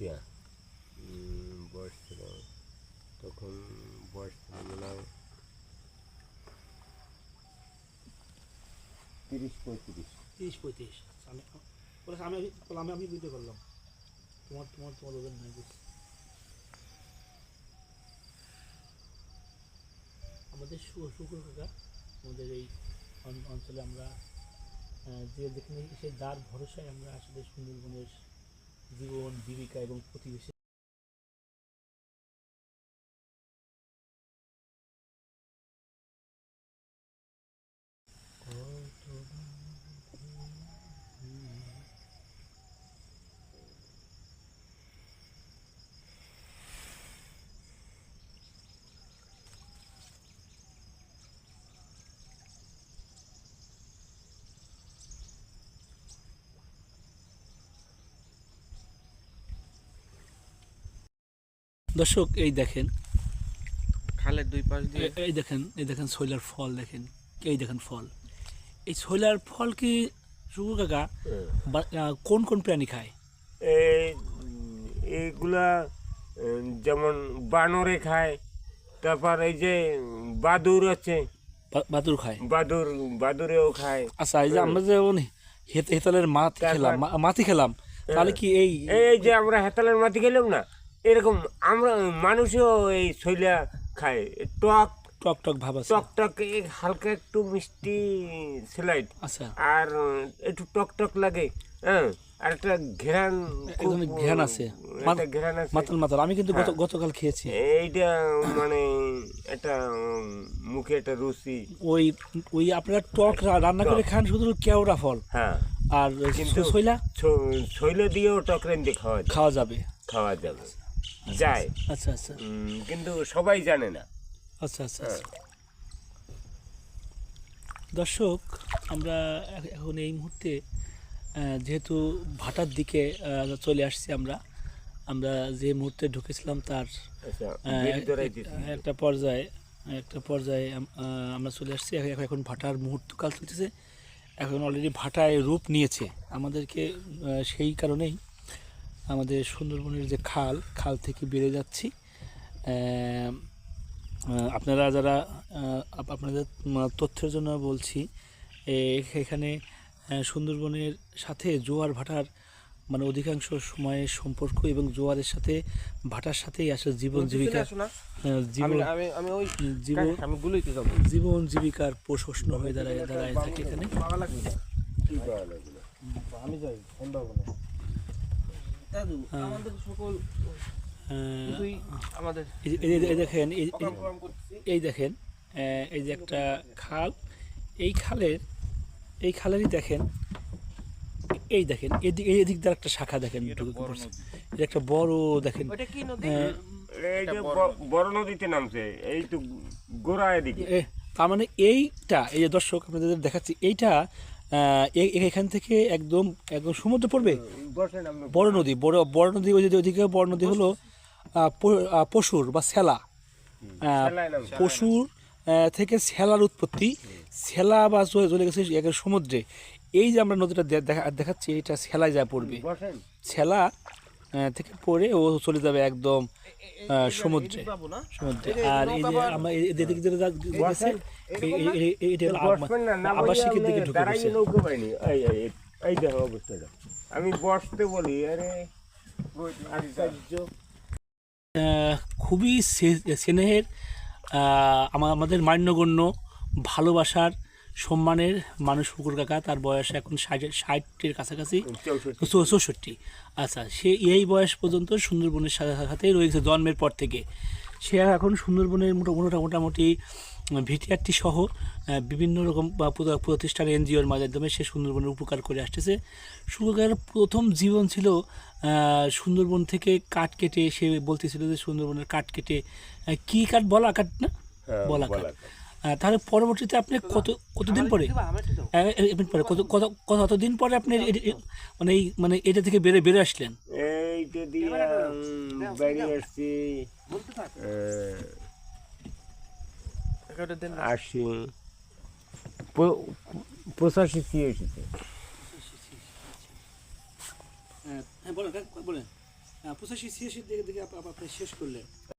দিয়া বয়স ছিল। তখন বয়স ছিল তিরিশ পঁয়ত্রিশ। তিরিশ পঁয়ত্রিশ। আমি বলে আমি আমি আমি বুঝতে পারলাম। তোমার তোমার তোমার ওজন নাই বুঝছি। আমাদের শুকুর কাকা আমাদের এই অঞ্চলে আমরা যে যেখানে সেই দ্বার ভরসায় আমরা আসলে সুন্দরবনের জীবন জীবিকা এবং প্রতিবেশী দর্শক এই দেখেন। খালের দুই পাশ দিয়ে? এই দেখেন এই দেখেন শৈলার ফল দেখেন। এই দেখেন ফল। এই শৈলার ফল কি শুকুর কাকা বা- কোন কোন প্রাণী খায়? এই এইগুলা যেমন বানরে খায় তারপর এই যে বাদুর আছে। বাদুর খায়? বাদুর বাদুরেও খায়। আচ্ছা এই যে আমরা যে যেমন হেত- হেতালের মাছ খেলাম মা- মাছি খেলাম তাহলে কি এই এই যে আমরা হেতালের মাটি খেলাম না? এরকম আমরা মানুষও এই শৈলা খায় টক টক টক ভাব আছে। টক টক এই হালকা একটু মিষ্টি স্লাইড আচ্ছা। আর একটু টক টক লাগে হ্যাঁ? আর একটা ঘেরান একদম ঘ্রাণ আছে। ঘেরান আছে। মাতাল মাতাল। আমি কিন্তু হ্যাঁ। গতকাল খেয়েছি। এইটা মানে একটা মুখে একটা রুচি। ওই ওই আপনারা টক রান্না করে খান শুধু কেওড়া ফল। হ্যাঁ। আর কিন্তু- শৈলা? শৈল দিয়েও টক রেঞ্জে খাওয়া খাওয়া যাবে। খাওয়া যাবে। যায়। আচ্ছা আচ্ছা। কিন্তু সবাই জানে না। আচ্ছা আচ্ছা আচ্ছা। দর্শক আমরা এখন এই মুহূর্তে যেহেতু ভাটার দিকে চলে আসছি আমরা আমরা যে মুহূর্তে ঢুকেছিলাম তার আচ্ছা। একটা পর্যায়ে একটা পর্যায়ে আমরা চলে আসছি। এখন- এখন ভাটার মুহূর্তকাল চলতেছে। এখন অলরেডি ভাটায় রূপ নিয়েছে। আমাদেরকে সেই কারণেই আমাদের সুন্দরবনের যে খাল খাল থেকে বেড়ে যাচ্ছি। আপনারা যারা আপনাদের তথ্যের জন্য বলছি এ- এখানে সুন্দরবনের সাথে জোয়ার ভাটার মানে অধিকাংশ সময়ের সম্পর্ক এবং জোয়ারের সাথে ভাটার সাথেই আসলে জীবন জীবিকা আসো জীবন আমি আমি আমি ওই জীবন আমি গুলোইতে যাব। জীবন জীবিকার প্রশ্ন হয়ে দাঁড়ায় দাঁড়ায় থাকে এখানে? আমি যাই সুন্দরবনে দাদু আমাদের সকল আমাদের এই দেখেন এই- দেখেন এই যে একটা খাল এই খালের এই খালেরই দেখেন এই দেখেন এদিক এই দিক দিয়ে একটা শাখা দেখেন এটা একটা বড় দেখেন ওইটা কি নদী? আহ, এই যে বড় নদীতে নামছে এই তো গোড়া এদিকে। তার মানে এইটা এই যে দর্শক আপনাদের দেখাচ্ছি এইটা এখান থেকে একদম একদম সমুদ্র পড়বে? বড় নদী বড় বড় নদী ওই যে ওদিকে বড় নদী হলো পশুর। বা সেলা। পশুর থেকে সেলার উৎপত্তি। সেলা বা চলে গেছে সমুদ্রে। এই যে আমরা নদীটা দেখা দেখাচ্ছি এটা সেলায় যা পড়বে। সেলা থেকে পড়ে ও চলে যাবে একদম সমুদ্রে সমুদ্রে আর এই যে আমরা এদিক দিয়ে যা গেছে এটা আবাসিকের দিকে ঢুকে এই দেখো অবস্থাটা আমি বসতে বলি আরে খুবই স্নেহের আমাদের মান্যগণ্য ভালোবাসার সম্মানের মানুষ পুকুর কাকা তার বয়স এখন ষাটের কাছাকাছি। চৌষট্টি। আচ্ছা সে এই বয়স পর্যন্ত সুন্দরবনের সাথে সাথে রয়েছে জন্মের পর থেকে। সে এখন সুন্দরবনের মোটা মোটা- মোটামুটি ভিটিআরটি সহ বিভিন্ন রকম প্রতিষ্ঠান এনজিওর মাধ্যমে সে সুন্দরবনের উপকার করে আসতেছে। সুন্দরবনের প্রথম জীবন ছিল সুন্দরবন থেকে কাঠ কেটে সে বলতেছিল যে সুন্দরবনের কাঠ কেটে কি কাঠ? বলা কাঠ না? হ্যাঁ, বলা কাঠ। তাহলে পরবর্তীতে আপনি কত কতদিন পরে? পরে কত কত কতদিন পরে আপনি মানে এই মানে এটা থেকে বেড়ে বেড়ে আসলেন? এইটা দিয়ে উম, আসছি আশি পঁচাশি কি এসেছে? হ্যাঁ বলেন বলেন। পঁচাশি ছিয়াশির দিকে দিকে আপ- আপ- আপনি শেষ করলেন?